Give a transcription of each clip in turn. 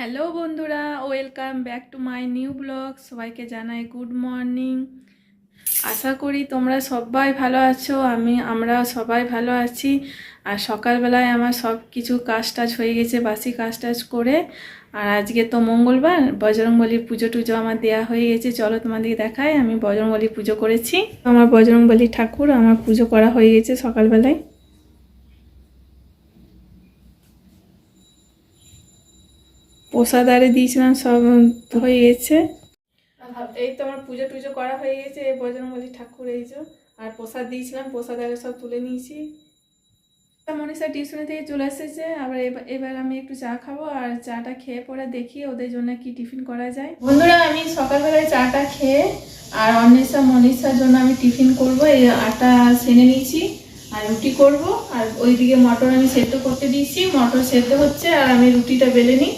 Hello বন্ধুরা, welcome back to my new blog. সবাইকে জানাই গুড মর্নিং। আশা করি তোমরা সবাই ভালো আছো, আমি আমরা সবাই ভালো আছি। আর সকালবেলায় আমার সব কিছু কাজ টাজ হয়ে গেছে, বাসি কাজ টাজ করে। আর আজকে তো মঙ্গলবার, বজরংবলির পুজো টুজো আমার দেয়া হয়ে গেছে। চলো তোমাদেরকে দেখায় আমি বজরংবলী পুজো করেছি। আমার বজরংবলী ঠাকুর, আমার পুজো করা হয়ে গেছে সকালবেলায়। প্রসাদ আরে দিয়েছিলাম, সব হয়ে গেছে। এই তো আমার পুজো টুজো করা হয়ে গেছে এই বজরংবলী ঠাকুর, এই যে। আর প্রসাদ দিয়েছিলাম, প্রসাদ আরে সব তুলে নিয়েছি। মনীষা টিউশনে থেকে চলে এসেছে, আবার এবার আমি একটু চা খাব, আর চাটা খেয়ে পরে দেখি ওদের জন্য কি টিফিন করা যায়। বন্ধুরা, আমি সকালবেলায় চাটা খেয়ে, আর অন্বেষা মনীষার জন্য আমি টিফিন করব, এই আটা সেনে নিয়েছি, আর রুটি করব, আর ওইদিকে মটর আমি সেদ্ধ করতে দিয়েছি, মটর সেদ্ধ হচ্ছে, আর আমি রুটিটা বেলে নিই।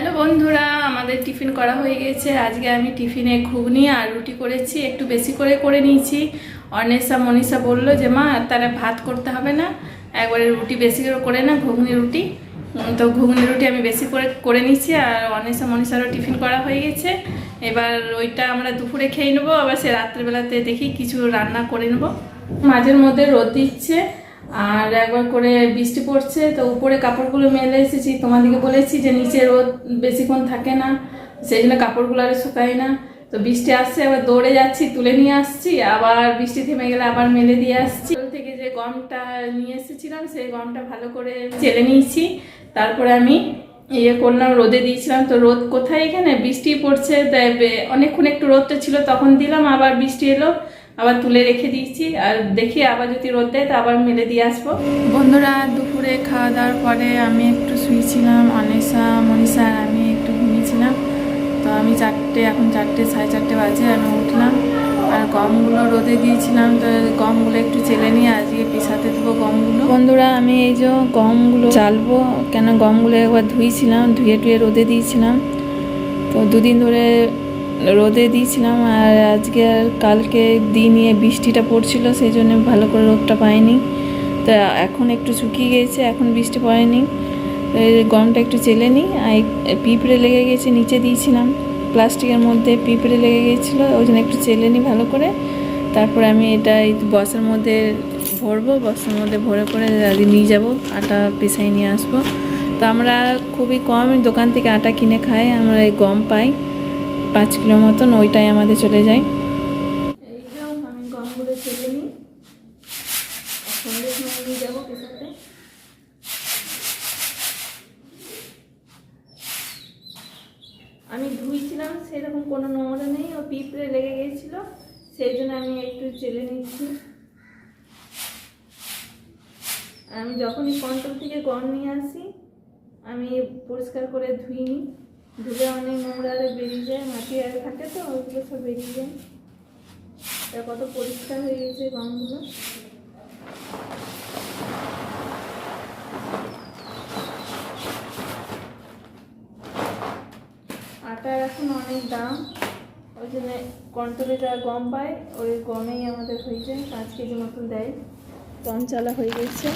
হ্যালো বন্ধুরা, আমাদের টিফিন করা হয়ে গেছে। আজকে আমি টিফিনে ঘুগনি আর রুটি করেছি, একটু বেশি করে করে নিয়েছি। অনেসা মনীষা বলল যে, মা, তাহলে ভাত করতে হবে না। একবারে রুটি বেশি করে করে না, ঘুগনি রুটি। তো ঘুগনি রুটি আমি বেশি করে করে নিচ্ছি আর অনেসা মনীষারও টিফিন করা হয়ে গেছে। এবার ওইটা আমরা দুপুরে খেয়ে নেব, আবার সে রাত্রেবেলাতে দেখি কিছু রান্না করে নেব। মাঝের মধ্যে রোদ দিচ্ছে আর একবার করে বৃষ্টি পড়ছে, তো উপরে কাপড়গুলো মেলে এসেছি। তোমাদেরকে বলেছি যে নিচে রোদ বেশিক্ষণ থাকে না, সেই জন্য কাপড়গুলো আর শুকায় না। তো বৃষ্টি আসছে আবার দৌড়ে যাচ্ছি, তুলে নিয়ে আসছি, আবার বৃষ্টি থেমে গেলে আবার মেলে দিয়ে আসছি। থেকে যে গমটা নিয়ে এসেছিলাম, সেই গমটা ভালো করে চেলে নিয়েছি। তারপরে আমি ইয়ে করলাম, রোদে দিয়েছিলাম। তো রোদ কোথায় এখানে? বৃষ্টি পড়ছে, তাই অনেকক্ষণ একটু রোদটা ছিল, তখন দিলাম, আবার বৃষ্টি এলো। আবার তুলে রেখে দিয়েছি। আর দেখি আবার যদি রোদ দেয় তো আবার মেলে দিয়ে আসব। বন্ধুরা দুপুরে খাওয়া দাওয়ার পরে আমি একটু শুয়েছিলাম। অনেসা মনীষা আর আমি একটু ঘুমিয়েছিলাম। তো আমি চারটে এখন চারটে সাড়ে চারটে বাজে আমি উঠলাম। আর গমগুলো রোদে দিয়েছিলাম। তো গমগুলো একটু চেলে নিয়ে আজকে পিসাতে দেবো গমগুলো। বন্ধুরা আমি এই যে গমগুলো চালবো কেন গমগুলো একবার ধুয়েছিলাম ধুয়ে টুয়ে রোদে দিয়েছিলাম। তো দুদিন ধরে রোদে দিয়েছিলাম আর আজকে কালকে দিন নিয়ে বৃষ্টিটা পড়ছিল, সেই জন্য ভালো করে রোদটা পাইনি। তো এখন একটু শুকিয়ে গেছে, এখন বৃষ্টি পড়েনি। গমটা একটু চেলে নিই আর পিঁপড়ে লেগে গেছে, নিচে দিয়েছিলাম। প্লাস্টিকের মধ্যে পিঁপড়ে লেগে গেছিল, ওই জন্য একটু চেলে নিই ভালো করে। তারপরে আমি এটা এই বসার মধ্যে ভরবো, বসার মধ্যে ভরে করে নিয়ে যাব, আটা পিসাই নিয়ে আসব। তো আমরা খুবই কম দোকান থেকে আটা কিনে খাই, আমরা এই গম পাই। পাঁচ কিলো মতন ওইটাই আমাদের চলে যায়। আমি ধুইছিলাম, সেরকম কোনো নোংরা নেই, ও পিঁপড়ে লেগে গিয়েছিল, সেই জন্য আমি একটু চেলে নিচ্ছি। আমি যখনই কন্ট্রোল থেকে গম নিয়ে আসি, আমি পরিষ্কার করে ধুই নিই ধুলে অনেক নোংরা বেরিয়ে যায়, মাটি আর থাকে তো, ওইগুলো সব বেরিয়ে যায়। তা কত পরিষ্কার হয়ে গেছে গমগুলো আটার এখন অনেক দাম। ওই জন্য কন্ট্রোলে গম পায়, ওই গমেই আমাদের হয়ে যায়, পাঁচ কেজি মতন দেয়। গম চালা হয়ে গেছে।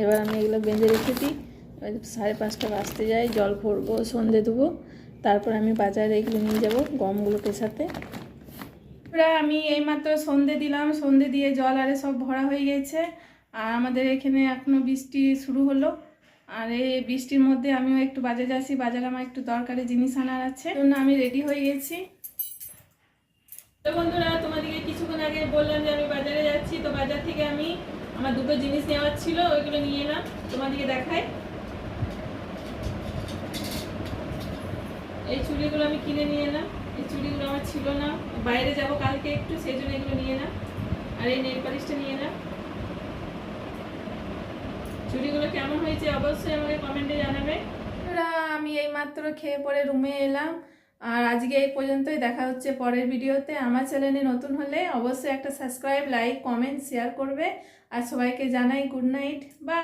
এবার আমি এগুলো বেঁধে রেখে দিই। সাড়ে পাঁচটা বাজতে যাই জল ভরবো সন্ধে দেবো তারপর আমি বাজারে এগুলো নিয়ে যাব গমগুলো পেছাতে এবার আমি এইমাত্র সন্ধে দিলাম সন্ধে দিয়ে জল আরে সব ভরা হয়ে গেছে। আর আমাদের এখানে এখনও বৃষ্টি শুরু হলো। আর এই বৃষ্টির মধ্যে আমিও একটু বাজারে যাচ্ছি বাজারে আমার একটু দরকারি জিনিস আনার আছে। জন্য আমি রেডি হয়ে গেছি। তো বন্ধুরা তোমাদেরকে কিছুক্ষণ আগে বললাম যে আমি বাজারে যাচ্ছি। তো বাজার থেকে আমি আমার দুটো জিনিস নেওয়ার ছিল ওইগুলো নিয়ে এলাম তোমাদেরকে দেখাই। এই চুড়িগুলো আমি কিনে নিয়ে এলাম। এই চুড়িগুলো আমার ছিল না। বাইরে যাব কালকে একটু, সেই জন্য এগুলো নিয়ে এলাম। আর এই নেল পালিশটা নিয়ে এলাম। চুড়িগুলো কেমন হয়েছে অবশ্যই আমাকে কমেন্টে জানাবে। আমি এই মাত্র খেয়ে পরে রুমে এলাম। আর আজকে এই পর্যন্তই, দেখা হচ্ছে পরের ভিডিওতে। আমার চ্যানেলে নতুন হলে অবশ্যই একটা সাবস্ক্রাইব, লাইক, কমেন্ট, শেয়ার করবে। আর সবাইকে জানাই গুড নাইট। বা